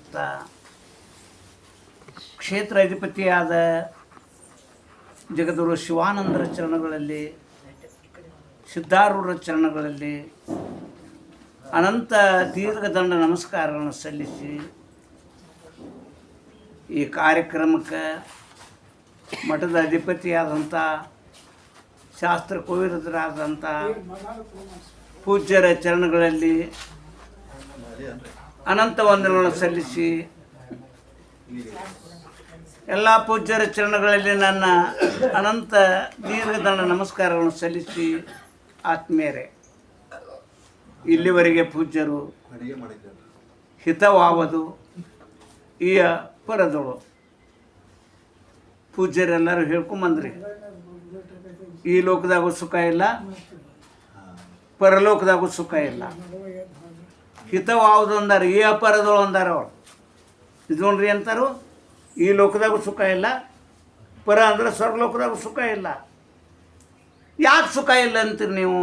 ನಡೆಸುತ್ತ ಕ್ಷೇತ್ರ ಅಧಿಪತಿಯಾದ ಜಗದುರು ಶಿವಾನಂದರ ಚರಣಗಳಲ್ಲಿ, ಸಿದ್ಧಾರೂಢರ ಚರಣಗಳಲ್ಲಿ ಅನಂತ ದೀರ್ಘದಂಡ ನಮಸ್ಕಾರಗಳನ್ನು ಸಲ್ಲಿಸಿ ಈ ಕಾರ್ಯಕ್ರಮಕ್ಕೆ ಮಠದ ಅಧಿಪತಿಯಾದಂಥ ಶಾಸ್ತ್ರ ಕೋವಿರದರಾದಂಥ ಪೂಜ್ಯರ ಚರಣಗಳಲ್ಲಿ ಅನಂತ ವಂದನೆಗಳನ್ನು ಸಲ್ಲಿಸಿ. ಎಲ್ಲ ಪೂಜ್ಯರ ಚರಣಗಳಲ್ಲಿ ನನ್ನ ಅನಂತ ದೀರ್ಘದಂಡ ನಮಸ್ಕಾರಗಳನ್ನು ಸಲ್ಲಿಸಿ ಆತ್ಮೀಯರೇ. ಇಲ್ಲಿವರೆಗೆ ಪೂಜ್ಯರು ಹಿತವಾವದು, ಈ ಪರದಳು ಪೂಜ್ಯರೆಲ್ಲರೂ ಹೇಳ್ಕೊಂಬಂದ್ರಿ. ಈ ಲೋಕದಾಗೂ ಸುಖ ಇಲ್ಲ, ಪರಲೋಕದಾಗೂ ಸುಖ ಇಲ್ಲ. ಹಿತವಾವುದು ಅಂದಾರ ಈ ಅಪರದಳು ಅಂದಾರ ಇದು ನೋಡ್ರಿ ಅಂತಾರು, ಈ ಲೋಕದಾಗೂ ಸುಖ ಇಲ್ಲ, ಪರ ಅಂದ್ರೆ ಸ್ವರ್ಗಲೋಕದಾಗೂ ಸುಖ ಇಲ್ಲ. ಯಾಕೆ ಸುಖ ಇಲ್ಲ ಅಂತೀರಿ ನೀವು?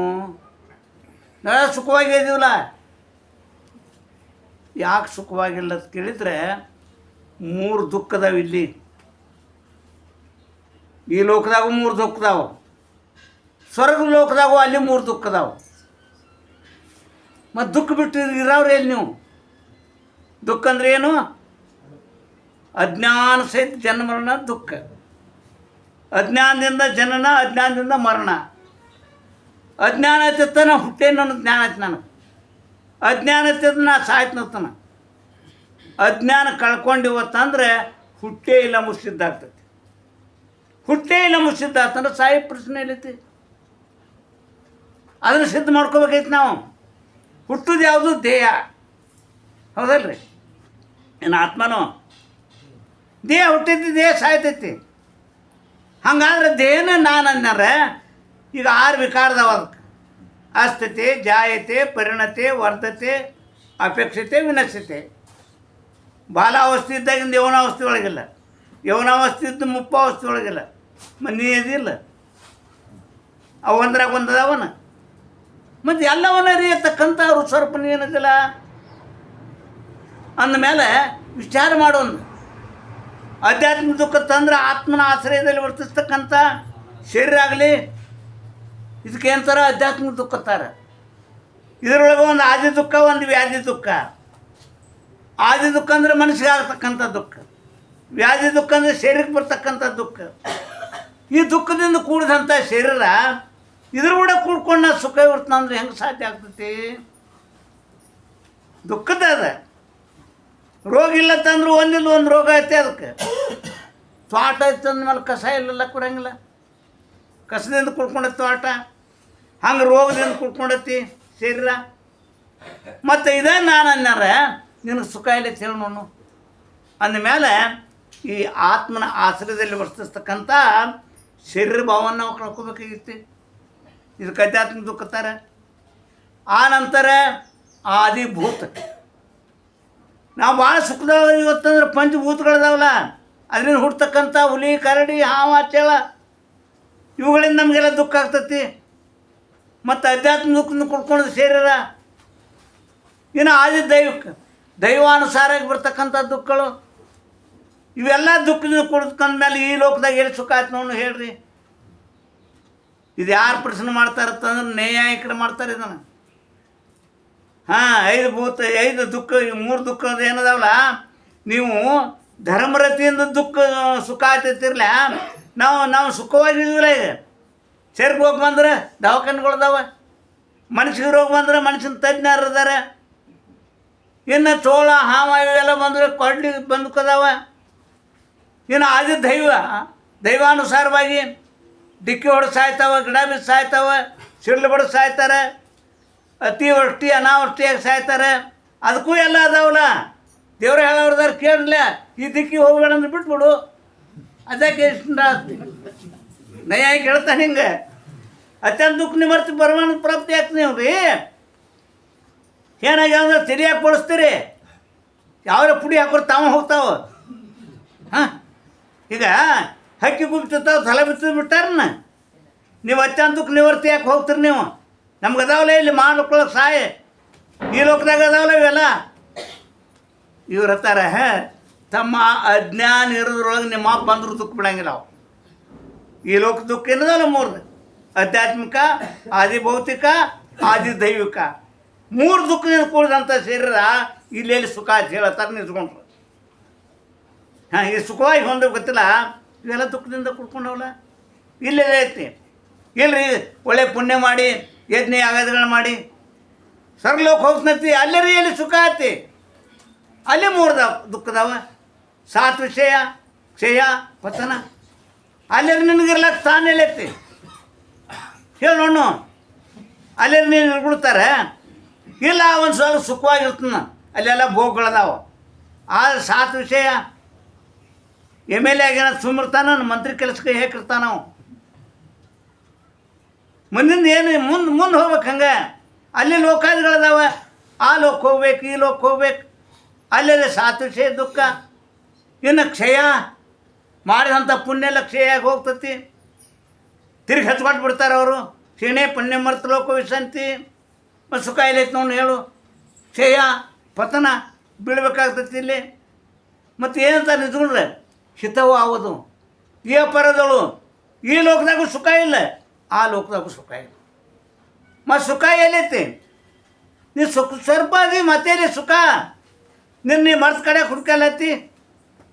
ಸುಖವಾಗಿ ಸುಖವಾಗಿದ್ದೀವಲ್ಲ. ಯಾಕೆ ಸುಖವಾಗಿಲ್ಲ ಅಂತ ಕೇಳಿದ್ರೆ, ಮೂರು ದುಃಖದಾವ ಇಲ್ಲಿ. ಈ ಲೋಕದಾಗೂ ಮೂರು ದುಃಖದಾವ. ಸ್ವರ್ಗ ಲೋಕದಾಗೂ ಅಲ್ಲಿ ಮೂರು ದುಃಖದಾವ. ಮತ್ತು ದುಃಖ ಬಿಟ್ಟು ಇರೋರು ಎಲ್ಲಿ ನೀವು? ದುಃಖ ಅಂದ್ರೆ ಏನು? ಅಜ್ಞಾನ ಸಹಿತ ಜನ್ಮರಣ ದುಃಖ. ಅಜ್ಞಾನದಿಂದ ಜನನ, ಅಜ್ಞಾನದಿಂದ ಮರಣ. ಅಜ್ಞಾನ ಐತತ್ತ ನಾ ಹುಟ್ಟೇನು ಅನ್ನೋದು ಜ್ಞಾನ ಐತೆ ನನಗೆ. ಅಜ್ಞಾನ ಐತದ ನಾ ಸಾಯ್ತನ ಅಜ್ಞಾನ ಕಳ್ಕೊಂಡಿವತ್ತಂದ್ರೆ ಹುಟ್ಟೇ ಇಲ್ಲ ಮುಸಿದ್ದಾಗ್ತೈತಿ ಹುಟ್ಟೇ ಇಲ್ಲ ಮುಸಿದ್ದಾಗ್ತಂದ್ರೆ ಸಾಯಿ ಪ್ರಶ್ನೆ ಇಲ್ಲೈತಿ ಅದನ್ನು ಸಿದ್ಧ ಮಾಡ್ಕೋಬೇಕೈತಿ ನಾವು. ಹುಟ್ಟುದು ಯಾವುದು ದೇಹ ಹೌದಲ್ರಿ? ಏನು ಆತ್ಮನೋ? ದೇಹ ಹುಟ್ಟಿದ್ದು ದೇಹ ಸಾಯ್ತೈತಿ. ಹಂಗಾದ್ರೆ ದೇಹನ ನಾನು ಅನ್ನಾರ ಈಗ ಆರು ವಿಕಾರದವ ಅದಕ್ಕೆ. ಅಸ್ಥತೆ, ಜಾಯತೆ, ಪರಿಣತೆ, ವರ್ಧತೆ, ಅಪೇಕ್ಷತೆ ವಿನಶ್ಯತೆ ಬಾಲಾವಸ್ಥೆ ಇದ್ದಾಗಿಂದ ಯೌನಾವಸ್ಥೆ ಒಳಗಿಲ್ಲ. ಯೌನಾವಸ್ಥೆ ಇದ್ದು ಮುಪ್ಪಾವಸ್ಥೆ ಒಳಗಿಲ್ಲ. ಮನೆ ಇದಿಲ್ಲ ಅವು ಒಂದ್ರಾಗ ಒಂದದವನ. ಮತ್ತು ಎಲ್ಲವನ್ನ ಅರಿಯತಕ್ಕಂಥ ಸ್ವರೂಪನ ಏನದಿಲ್ಲ ಅಂದಮೇಲೆ ವಿಚಾರ ಮಾಡೋನು. ಆಧ್ಯಾತ್ಮಿಕ ದುಃಖ ತಂದ್ರೆ ಆತ್ಮನ ಆಶ್ರಯದಲ್ಲಿ ವರ್ತಿಸ್ತಕ್ಕಂಥ ಶರೀರ ಆಗಲಿ, ಇದಕ್ಕೆ ಏನಂತಾರೆ ಆಧ್ಯಾತ್ಮಿಕ ದುಃಖ ತಾರ ಇದರೊಳಗೆ ಒಂದು ಆದಿ ದುಃಖ, ಒಂದು ವ್ಯಾಧಿ ದುಃಖ. ಆದಿ ದುಃಖ ಅಂದರೆ ಮನಸ್ಸಿಗೆ ಆಗ್ತಕ್ಕಂಥ ದುಃಖ. ವ್ಯಾಧಿ ದುಃಖ ಅಂದರೆ ಶರೀರಕ್ಕೆ ಬರ್ತಕ್ಕಂಥ ದುಃಖ. ಈ ದುಃಖದಿಂದ ಕೂಡಿದಂಥ ಶರೀರ ಇದ್ರ ಕೂಡ ಕೂಡ್ಕೊಂಡು ನಾ ಸುಖ ಅಂದ್ರೆ ಹೆಂಗೆ ಸಾಧ್ಯ ಆಗ್ತೈತಿ? ದುಃಖದ ಅದ. ರೋಗ ಇಲ್ಲ ತಂದ್ರೆ ಒಂದಿಲ್ಲ, ಒಂದು ರೋಗ ಐತೆ ಅದಕ್ಕೆ. ತ್ವಾಟ ಐತೆ ಅಂದಮೇಲೆ ಕಸ ಇಲ್ಲಲ್ಲ ಕೊಡಂಗಿಲ್ಲ. ಕಸದಿಂದ ಕುಡ್ಕೊಂಡೈತಿ ತ್ವಾಟ ಹಂಗೆ ರೋಗದಿಂದ ಕುಡ್ಕೊಂಡೈತಿ ಶರೀರ. ಮತ್ತು ಇದೇ ನಾನು ಅನ್ಯಾರ ನಿನಗೆ ಸುಖ ಇಲ್ಲ ಹೇಳಿ ನೋಡು. ಅಂದಮೇಲೆ ಈ ಆತ್ಮನ ಆಶ್ರಯದಲ್ಲಿ ವರ್ತಿಸ್ತಕ್ಕಂಥ ಶರೀರ ಭಾವವನ್ನು ನಾವು ಕಳ್ಕೊಬೇಕಾಗಿತ್ತು. ಇದಕ್ಕೆ ಅಧ್ಯಾತ್ಮ ದುಃಖತಾರೆ? ಆ ನಂತರ ಆದಿಭೂತ. ನಾವು ಭಾಳ ಸುಖದಾಗ ಇವತ್ತಂದ್ರೆ ಪಂಚಭೂತಗಳದಾವಲ್ಲ, ಅದರಿಂದ ಹುಡ್ತಕ್ಕಂಥ ಹುಲಿ, ಕರಡಿ, ಹಾವ, ಚೇಳ, ಇವುಗಳಿಂದ ನಮಗೆಲ್ಲ ದುಃಖ ಆಗ್ತತಿ. ಮತ್ತು ಅಧ್ಯಾತ್ಮ ದುಃಖನ ಕುಡ್ಕೊಂಡು ಸೇರ್ಯಾರ. ಇನ್ನು ಆದಿ ದೈವಕ್ಕೆ ದೈವಾನುಸಾರಾಗಿ ಬರ್ತಕ್ಕಂಥ ದುಃಖಗಳು, ಇವೆಲ್ಲ ದುಃಖದಿಂದ ಕುಡ್ಕೊಂಡ್ಮೇಲೆ ಈ ಲೋಕದಾಗ ಎಲ್ಲಿ ಸುಖ ಆಯ್ತು ನೋಡು ಹೇಳ್ರಿ. ಇದು ಯಾರು ಪ್ರಶ್ನೆ ಮಾಡ್ತಾರತ್ತಂದ್ರೆ ನ್ಯಾಯಿಕರು ಮಾಡ್ತಾರೆ ಇದನ್ನು. ಹಾಂ, ಐದು ಭೂತ, ಐದು ದುಃಖ ಮೂರು ದುಃಖ ಅದು ಏನದಾವಲ್ಲ ನೀವು ಧರ್ಮರತಿಯಿಂದ ದುಃಖ, ಸುಖ ಆಗ್ತಿರ್ಲ ನಾವು ನಾವು ಸುಖವಾಗಿದ್ದೀವಲ್ಲ ಈಗ. ಸೇರ್ಗೆ ಹೋಗಿ ಬಂದ್ರೆ ದವಾಖಾನೆಗಳದಾವ ಮನುಷ್ಯರು ರೋಗ ಬಂದ್ರೆ ಮನುಷ್ಯನ ತಜ್ಞರು ಇದ್ದಾರೆ ಇನ್ನು ಚೋಳ, ಹಾವ ಇವೆಲ್ಲ ಬಂದರೆ ಕೊಡ್ಲಿ ಬಂದುಕದಾವ. ಇನ್ನು ಆದಿ ದೈವ, ದೈವಾನುಸಾರವಾಗಿ ಡಿಕ್ಕಿ ಹೊಡೆದು ಸಾಯ್ತಾವ ಗಿಡ ಬಿದ್ದು ಸಾಯ್ತಾವ ಸಿಡ್ಲು ಬಡ್ದು ಸಾಯ್ತಾರೆ ಅತಿವೃಷ್ಟಿ ಅನಾವೃಷ್ಟಿಯಾಗಿ ಸಾಯ್ತಾರೆ. ಅದಕ್ಕೂ ಎಲ್ಲ ಅದಾವಲ್ಲ? ದೇವ್ರು ಹೇಳೋರ್ದಾರು ಕೇಳಲ್ಲ ಈ ದಿಕ್ಕಿ ಹೋಗ್ಬೇಡ ಅಂದ್ರೆ ಬಿಟ್ಬಿಡು. ಅದಕ್ಕೆ ಎಷ್ಟು ನಯಾಗಿ ಹೇಳ್ತಾನೆ ಹಿಂಗೆ. ಅತ್ಯಂತ ದುಃಖ ನಿಮರ್ತಿ ಬರವಣ ಪ್ರಾಪ್ತಿ ಆಗ್ತೀನಿ ರೀ ಏನಾಗ್ಯಾವ ಅಂದ್ರೆ ಸರಿಯಾಗಿ ಕೊಡಿಸ್ತೀರಿ ಯಾವ್ರ ಪುಡಿ ಹಾಕೋರು ತಾವ ಹೋಗ್ತಾವ. ಹಾಂ? ಈಗ ಹಕ್ಕಿ ಗುಬ್ತಿರ್ತಾವೆ ತಲೆ ಬಿತ್ತದ ಬಿಟ್ಟಾರನ್ನ ನೀವು ಅತ್ಯಂತ ದುಃಖ ನಿವರ್ತಿ ಯಾಕೆ ಹೋಗ್ತೀರಿ ನೀವು? ನಮ್ಗೆ ಅದಾವಲ್ಲ ಇಲ್ಲಿ ಮಾಡ್ಕೊಳ್ಳೋಕೆ ಸಹಾಯ ಈ ಲೋಕದಾಗ ಅದಾವಲ್ಲ ಇವೆಲ್ಲ. ಇವ್ರ ಹತ್ತಾರ ತಮ್ಮ ಅಜ್ಞಾನ ಇರೋದ್ರೊಳಗೆ ನಿಮ್ಮ ಅಪ್ಪ ಬಂದ್ರು ದುಃಖ ಬಿಡಂಗಿಲ್ಲ ಅವು ಈ ಲೋಕ ದುಃಖ ಏನದಲ್ಲ ಮೂರು ಆಧ್ಯಾತ್ಮಿಕ ಆದಿ ಭೌತಿಕ ಆದಿ ದೈವಿಕ ಮೂರು ದುಃಖದಿಂದ ಕೂಡಿದಂಥ ಶರೀರ ಇಲ್ಲೆಲ್ಲಿ ಸುಖ ಅಂತ ನಿಂತ್ಕೊಂಡ್ರು. ಹಾಂ, ಈ ಸುಖವಾಗಿ ಹೊಂದ್ರೆ ಗೊತ್ತಿಲ್ಲ? ಇವೆಲ್ಲ ದುಃಖದಿಂದ ಕುಡ್ಕೊಂಡವಲ್ಲ? ಇಲ್ಲೆಲ್ಲ ಐತಿ. ಇಲ್ರಿ, ಒಳ್ಳೆ ಪುಣ್ಯ ಮಾಡಿ, ಯಜ್ಞ ಯಾಗಾದಿಗಳನ್ನ ಮಾಡಿ. ಸ್ವರ್ಗಲೋಕ ಹೋಗ್ತತಿ ಅಲ್ಲೇ ಎಲ್ಲಿ ಸುಖ ಆತಿ ಅಲ್ಲೇ ಮೂರ್ದ ದುಃಖದವ. ಸಾತ್ ವಿಷಯ ಕ್ಷಯ, ಪತನ. ಅಲ್ಲೇ ನಿನಗಿರ್ಲಕ್ಕ ತಾನೇ ಐತಿ. ಹೇಳಿ ನೋಡು ಅಲ್ಲೇ ನೀನು ಇರ್ಬಿಡ್ತಾರೆ. ಇಲ್ಲ ಒಂದು ಸ್ವಲ್ಪ ಸುಖವಾಗಿರ್ತನ. ಅಲ್ಲೆಲ್ಲ ಭೋಗಗಳದಾವ. ಆದ್ರೆ ಸಾತ್ ವಿಷಯ ಎಂ ಎಲ್ ಎ ಆಗ್ಯಾನ ಸುಮ್ಮಿರ್ತಾನ ಮಂತ್ರಿ ಕೆಲಸಕ್ಕೆ ಹೇಗಿರ್ತಾನ ನಾವು ಮುಂದಿನ ಏನು ಮುಂದೆ ಮುಂದೆ ಹೋಗ್ಬೇಕು ಹಂಗೆ? ಅಲ್ಲಿ ಲೋಕಾದಿಗಳದಾವ. ಆ ಲೋಕ ಹೋಗ್ಬೇಕು, ಈ ಲೋಕ ಹೋಗ್ಬೇಕು. ಅಲ್ಲೆಲ್ಲ ಸಾತ್ ವಿಷಯ ದುಃಖ. ಇನ್ನು ಕ್ಷಯ. ಮಾಡಿದಂಥ ಪುಣ್ಯ ಎಲ್ಲ ಕ್ಷಯಾಗಿ ಹೋಗ್ತತಿ? ತಿರುಗಿ ಹಚ್ಕೊಂಡು ಬಿಡ್ತಾರೆ ಅವರು. ಕ್ಷೀಣೆ, ಪುಣ್ಯ, ಮರ್ತ, ಲೋಕ, ವಿಶಾಂತಿ. ಮತ್ತು ಸುಖ ಇಲ್ಲ ನೋಡಿ ಹೇಳು. ಕ್ಷಯ, ಪತನ ಬೀಳ್ಬೇಕಾಗ್ತತಿ ಇಲ್ಲಿ. ಮತ್ತು ಏನಂತ ನಿಂತ್ಕೊಂಡ್ರೆ ಹಿತವೂ ಆಗೋದು ಈ ಅಪರದಳು ಈ ಲೋಕದಾಗೂ ಸುಖ ಇಲ್ಲ, ಆ ಲೋಕದಾಗೂ ಸುಖ ಇಲ್ಲ. ಮತ್ತು ಸುಖ ಎಲ್ಲೈತಿ ನೀ ಸುಖ ಸ್ವಲ್ಪ ಅದಿ ಮತ್ತೇಲಿ ಸುಖ? ನಿನ್ನ ನೀ ಮರ್ಸ್ ಕಡೆ ಹುಡ್ಕಲತ್ತಿ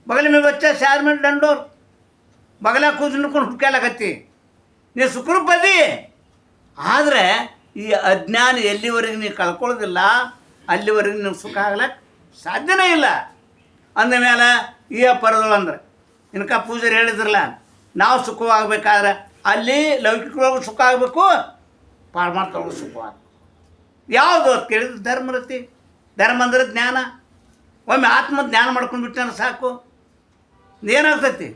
ಬಗಲ ಮೇಲೆ ಬಚ್ಚ, ಶಾರ್ ಮೇಲೆ ದಂಡೋರ್. ಬಗಲ ಕೂದಲು ನಿಂತ್ಕೊಂಡು ಹುಡ್ಕಲಕತ್ತಿ ನೀ ಸುಖರೂಪದಿ ಆದರೆ ಈ ಅಜ್ಞಾನ ಎಲ್ಲಿವರೆಗೆ ನೀ ಕಳ್ಕೊಳ್ಳೋದಿಲ್ಲ ಅಲ್ಲಿವರೆಗೆ ನೀವು ಸುಖ ಆಗ್ಲಕ್ಕೆ ಸಾಧ್ಯನೇ ಇಲ್ಲ. ಅಂದ ಮೇಲೆ ಈ ಪರದಳು ಅಂದ್ರೆ ಇನ್ಕ ಪೂಜಾರಿ ಹೇಳಿದ್ರಲ್ಲ, ನಾವು ಸುಖವಾಗಬೇಕಾದ್ರೆ ಅಲ್ಲಿ ಲೌಕಿಕವಾಗಿ ಸುಖ ಆಗಬೇಕು ಪಾರಮಾರ್ಥವಾಗಿ ಸುಖವಾಗ ಯಾವುದು ಅಂತ ಕೇಳಿದ್ರೆ ಧರ್ಮರತಿ ಧರ್ಮ ಅಂದರೆ ಜ್ಞಾನ. ಒಮ್ಮೆ ಆತ್ಮ ಜ್ಞಾನ ಮಾಡ್ಕೊಂಡು ಬಿಟ್ಟಾನ ಸಾಕು. ಏನಾಗ್ತೈತಿ?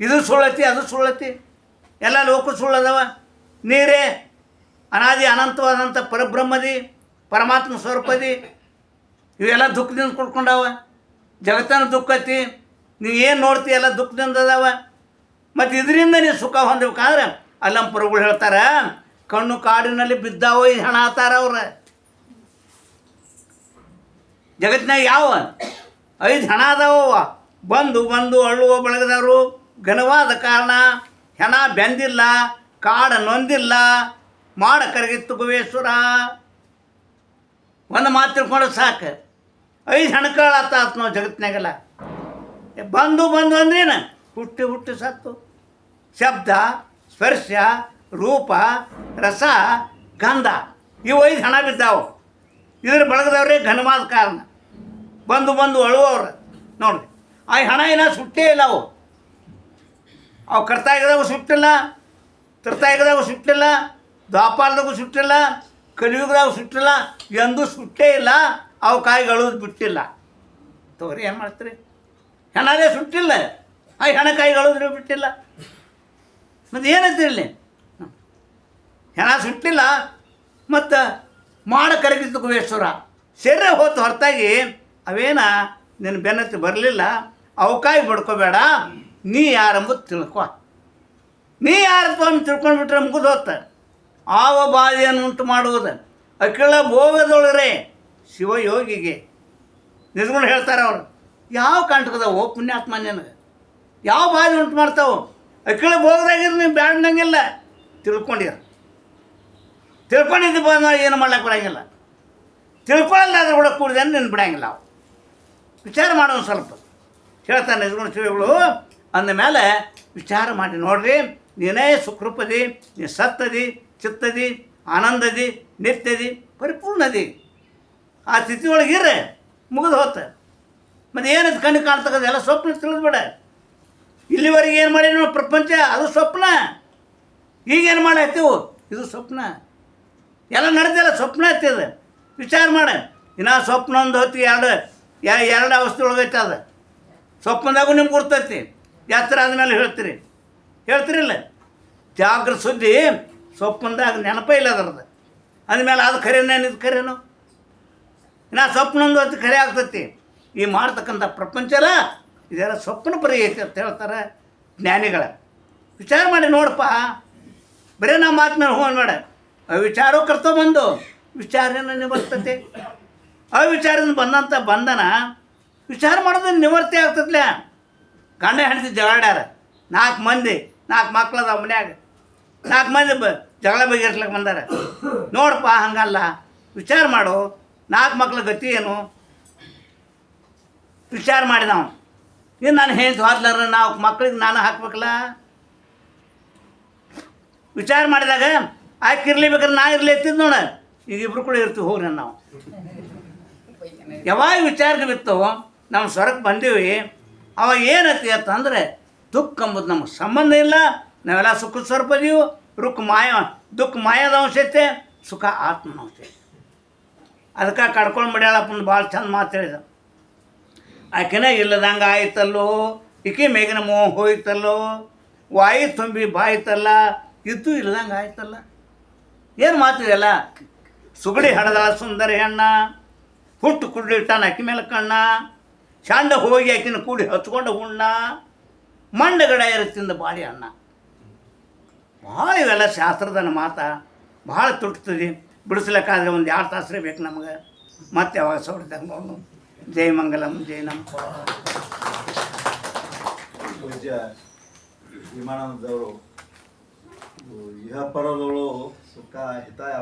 ಇದು ಸುಳ್ಳತಿ, ಅದು ಸುಳ್ಳತಿ. ಎಲ್ಲ ಲೋಕ ಸುಳ್ಳದವ. ನೀರೇ ಅನಾದಿ ಅನಂತವಾದಂಥ ಪರಬ್ರಹ್ಮದಿ, ಪರಮಾತ್ಮ ಸ್ವರೂಪದಿ, ಇವೆಲ್ಲ ದುಃಖದಿಂದ ಕುಡ್ಕೊಂಡವ. ಜಗತ್ತನ ದುಃಖ ಐತಿ. ನೀವು ಏನು ನೋಡ್ತೀಯಲ್ಲ ದುಃಖದಿಂದ ಅದಾವ? ಮತ್ತು ಇದರಿಂದ ನೀವು ಸುಖ ಹೊಂದಬೇಕಾದ್ರೆ ಅಲ್ಲಂ ಪ್ರಭುಗಳು ಹೇಳ್ತಾರ, ಕಣ್ಣು ಕಾಡಿನಲ್ಲಿ ಬಿದ್ದಾವೋ ಈ ಹಣ ಆತಾರ ಅವ್ರ? ಜಗತ್ತಿನಾಗ ಯಾವ? ಐದು ಹಣ ಅದಾವ? ಬಂದು ಬಂದು ಅಳ್ಳುವ ಬಳಗದವರು ಘನವಾದ ಕಾರಣ, ಹೆಣ ಬೆಂದಿಲ್ಲ, ಕಾಡ ನೊಂದಿಲ್ಲ, ಮಾಡ ಕರಗಿತ್ತು ಗುವೇಶ್ವರ ಒಂದು ಮಾತು ತಿಳ್ಕೊಂಡು ಸಾಕು. ಐದು ಹಣಕಾಳತ್ತ ಆತ್ ನಾವು ಜಗತ್ತಿನಾಗೆಲ್ಲ ಬಂದು ಬಂದು ಅಂದ್ರೇನು? ಹುಟ್ಟು ಹುಟ್ಟು ಸತ್ತು. ಶಬ್ದ, ಸ್ಪರ್ಶ, ರೂಪ, ರಸ, ಗಂಧ ಇವು ಐದು ಹಣ ಬಿದ್ದಾವೆ. ಇದ್ರ ಬಳಗದವ್ರೆ ಘನವಾದ ಕಾರಣ. ಬಂದು ಬಂದು ಅಳುವವ್ರು. ನೋಡ್ರಿ, ಆ ಹಣ ಏನ ಸುಟ್ಟೇ ಇಲ್ಲ ಅವು. ಅವು ಕರ್ತಾಯಗದಾಗ ಸುಟ್ಟಿಲ್ಲ ತರ್ತಾಯಗದಾಗ ಸುಟ್ಟಿಲ್ಲ ದ್ವಾಪಾರದಾಗೂ ಸುಟ್ಟಿಲ್ಲ ಕಲಿಯುಗದಾಗ ಸುಟ್ಟಿಲ್ಲ, ಎಂದೂ ಸುಟ್ಟೇ ಇಲ್ಲ, ಅವು ಕಾಯಿಗಳು ಬಿಟ್ಟಿಲ್ಲ. ತೋರಿ ಏನು ಮಾಡ್ತೀರಿ? ಹೆಣದೇ ಸುಟ್ಟಿಲ್ಲ. ಆ ಹೆಣ ಕಾಯಿಗಳು ಬಿಟ್ಟಿಲ್ಲ. ಮತ್ತು ಏನಂತಿರಲಿ ಹೆಣ ಸುಟ್ಟಿಲ್ಲ, ಮತ್ತು ಮಾಡ ಕರಗಿದ್ದು ಗುವೇಶ್ವರ ಸೇರೆ ಹೋತು ಹೊರತಾಗಿ ಅವೇನ, ನಿನ್ನ ಬೆನ್ನತ್ತಿ ಬರಲಿಲ್ಲ ಅವಕಾಯಿ ಬಡ್ಕೋಬೇಡ, ನೀ ಯಾರೆಂಬುದು ತಿಳ್ಕೊ. ನೀ ಯಾರಪ್ಪ ಅಂತ ತಿಳ್ಕೊಂಡ್ಬಿಟ್ರೆ ಮುಗಿದು ಹೋತ ಆವ ಬಾಧೆಯನ್ನು ಉಂಟು ಮಾಡುವುದು. ಅಖಿಳ ಭೋಗದೊಳರೆ ಶಿವಯೋಗಿಗೆ. ನಿಜಗಳು ಹೇಳ್ತಾರೆ ಅವರು. ಯಾವ ಕಂಟಕದವು ಪುಣ್ಯಾತ್ಮ ನನಗೆ ಯಾವ ಬಾಧೆ ಉಂಟು ಮಾಡ್ತಾವೆ? ಅಕ್ಕಳ ಭೋಗದಾಗಿದ್ರೆ ನೀವು ಬ್ಯಾಡ್ನಂಗಿಲ್ಲ. ತಿಳ್ಕೊಂಡಿರ. ತಿಳ್ಕೊಂಡಿದ್ದು ಬಂದ ಏನು ಮಾಡ್ಲಿಕ್ಕೆ ತಿಳ್ಕೊಳ್ಳಲ್ಲ ಅದ್ರ ಕೂಡ ಕೂಡಿದೆ ನಿನ್ನ ಬಿಡಂಗಿಲ್ಲ ಅವು. ವಿಚಾರ ಮಾಡೋದು ಸ್ವಲ್ಪ. ಹೇಳ್ತಾನೆ ನಿಜಗುಣ ಶ್ರೀಗಳು ಅಂದ ಮೇಲೆ ವಿಚಾರ ಮಾಡಿ ನೋಡ್ರಿ, ನೀನೇ ಸುಖರೂಪದಿ ನೀ ಸತ್ತದಿ, ಚಿತ್ತದಿ, ಆನಂದದಿ, ನಿತ್ಯದಿ, ಪರಿಪೂರ್ಣದಿ. ಆ ಸ್ಥಿತಿ ಒಳಗೆ ಇರ್ರೆ ಮುಗಿದು ಹೋತ. ಮತ್ತು ಏನದು ಕಣ್ಣು ಕಾಣ್ತಕ್ಕಂಥ ಎಲ್ಲ ಸ್ವಪ್ನ ತಿಳಿದ್ಬೇಡ ಇಲ್ಲಿವರೆಗೆ ಏನು ಮಾಡಿ ನೋಡಿ ಪ್ರಪಂಚ, ಅದು ಸ್ವಪ್ನ. ಈಗೇನು ಮಾಡತ್ತೀವು ಇದು ಸ್ವಪ್ನ. ಎಲ್ಲ ನಡೆದಿಲ್ಲ ಸ್ವಪ್ನ ಅದು ವಿಚಾರ ಮಾಡ. ಇನ್ನು ಸ್ವಪ್ನ ಒಂದು ಹೊತ್ತು, ಎರಡು ಎರಡು ಅವಸ್ಥೆ ಒಳಗೈತೆ ಅದು. ಸ್ವಪ್ನದಾಗೂ ನಿಮ್ಗೆ ಗುರ್ತೈತಿ. ಯಾತ್ರ ಆದಮೇಲೆ ಹೇಳ್ತೀರಿ. ಹೇಳ್ತಿರಿಲ್ಲ? ಜಾಗ್ರ ಸುದ್ದಿ ಸ್ವಪ್ನದಾಗ ನೆನಪೇ ಇಲ್ಲ ಅದರದ್ದು. ಅಂದಮೇಲೆ ಅದು ಖರೇನೇನು ಇದು ಖರೇನು? ನಾ ಸ್ವಪ್ನ ಒಂದು ಹೊತ್ತು ಖರೆ ಆಗ್ತೈತಿ. ಈ ಮಾಡ್ತಕ್ಕಂಥ ಪ್ರಪಂಚ ಎಲ್ಲ ಇದೆಲ್ಲ ಸ್ವಪ್ನ ಪರಿ ಅಂತ ಹೇಳ್ತಾರೆ ಜ್ಞಾನಿಗಳ. ವಿಚಾರ ಮಾಡಿ ನೋಡಪ್ಪ. ಬರೀ ಮಾತು ಮೇಲೆ ಹ್ಞೂ ಮಾಡ. ಅವಿಚಾರೋ ಕರ್ತೋ ಬಂದು, ವಿಚಾರನ ನಿವರ್ತತೆ. ಅವಿಚಾರದಿಂದ ಬಂದಂಥ ಬಂಧನ ವಿಚಾರ ಮಾಡೋದು ನಿವರ್ತಿ ಆಗ್ತದ್ಲ ಗಂಡ ಹೆಂಡತಿ ಜಗಳಾಡ್ಯಾರ ನಾಲ್ಕು ಮಂದಿ, ನಾಲ್ಕು ಮಕ್ಳದ ಮನ್ಯಾಗ. ನಾಲ್ಕು ಮಂದಿ ಬ ಜಗಳ ಬಗೆಹರಿಸ್ಲಿಕ್ಕೆ ಬಂದಾರ. ನೋಡಪ್ಪ, ಹಂಗಲ್ಲ. ವಿಚಾರ ಮಾಡು. ನಾಲ್ಕು ಮಕ್ಳ ಗತಿ ಏನು? ವಿಚಾರ ಮಾಡಿದ ನಾವು. ಇನ್ನು ನಾನು ಹೇಳ್ತು ಹೋದ್ಲಾರ ನಾವು ಮಕ್ಳಿಗೆ ನಾನು ಹಾಕ್ಬೇಕಲ್ಲ? ವಿಚಾರ ಮಾಡಿದಾಗ ಆಕೆ ಇರ್ಲಿ ಬೇಕಾದ್ರೆ ನಾ ಇರ್ಲಿ ಎತ್ತಿದ್ ನೋಡ. ಈಗ ಇಬ್ರು ಕೂಡ ಇರ್ತೀವಿ, ಹೋಗ್ರಿ ನಾವು. ಯಾವಾಗ ವಿಚಾರಕ್ಕೆ ಬಿತ್ತು ನಮ್ಮ ಸ್ವರಕ್ಕೆ ಬಂದೀವಿ. ಅವಾಗ ಏನೈತಿ ಅಂತಂದರೆ, ದುಃಖ ಅಂಬುದು ನಮಗೆ ಸಂಬಂಧ ಇಲ್ಲ. ನಾವೆಲ್ಲ ಸುಖ ಸ್ವರೂಪ ಇದೀವಿ. ರುಕ್ ಮಾಯ, ದುಃಖ ಮಾಯದ ಅಂಶ ಐತೆ ಸುಖ ಆತ್ಮ ಅಂಶ ಅದಕ್ಕೆ ಕಡ್ಕೊಂಡು ಬಿಡ್ಯಾಳಪ್ಪನ ಭಾಳ ಚಂದ ಮಾತು ಆಕೆನ ಇಲ್ಲದಂಗೆ ಆಯ್ತಲ್ಲೋ ಈಕೆ ಮೇಘನ ಮೋಹ ಹೋಯ್ತಲ್ಲೋ? ವಾಯು ತುಂಬಿ ಬಾಯ್ತಲ್ಲ? ಇದ್ದು ಇಲ್ಲದಂಗೆ ಆಯ್ತಲ್ಲ ಏನು ಮಾತು ಮಾತಿದೆಯಲ್ಲ ಸುಗಡಿ ಹಡದಳ ಸುಂದರ ಹೆಣ್ಣ ಹುಟ್ಟು ಕುಡ್ಲಿಟ್ಟಾನ ಅಕ್ಕಿ ಮೇಲೆ ಕಣ್ಣ ಚಂಡ ಹೋಗಿ ಆಕಿನ ಕೂಡಿ ಹಚ್ಕೊಂಡು ಹುಣ್ಣ ಮಂಡಗಡ ಇರುತ್ತಿಂದ ಬಾಡಿ ಅಣ್ಣ. ಭಾಳ ಇವೆಲ್ಲ ಶಾಸ್ತ್ರದ ಮಾತ. ಭಾಳ ತುಟ್ತದೆ. ಬಿಡಿಸ್ಲಿಕ್ಕಾದ್ರೆ ಒಂದು ಎರಡು ತಾಸರೇ ಬೇಕು ನಮಗೆ. ಮತ್ತೆ ಯಾವಾಗ ಸೌಡ್ದಂಗೆ ಜೈ ಮಂಗಲಂ ಜೈ ನಮ್ಮ ಪೂಜ್ಯ ವಿಮಾನದವರು ಇಹ ಪರದಳು ಸುಖ ಹಿತ ಯಾವ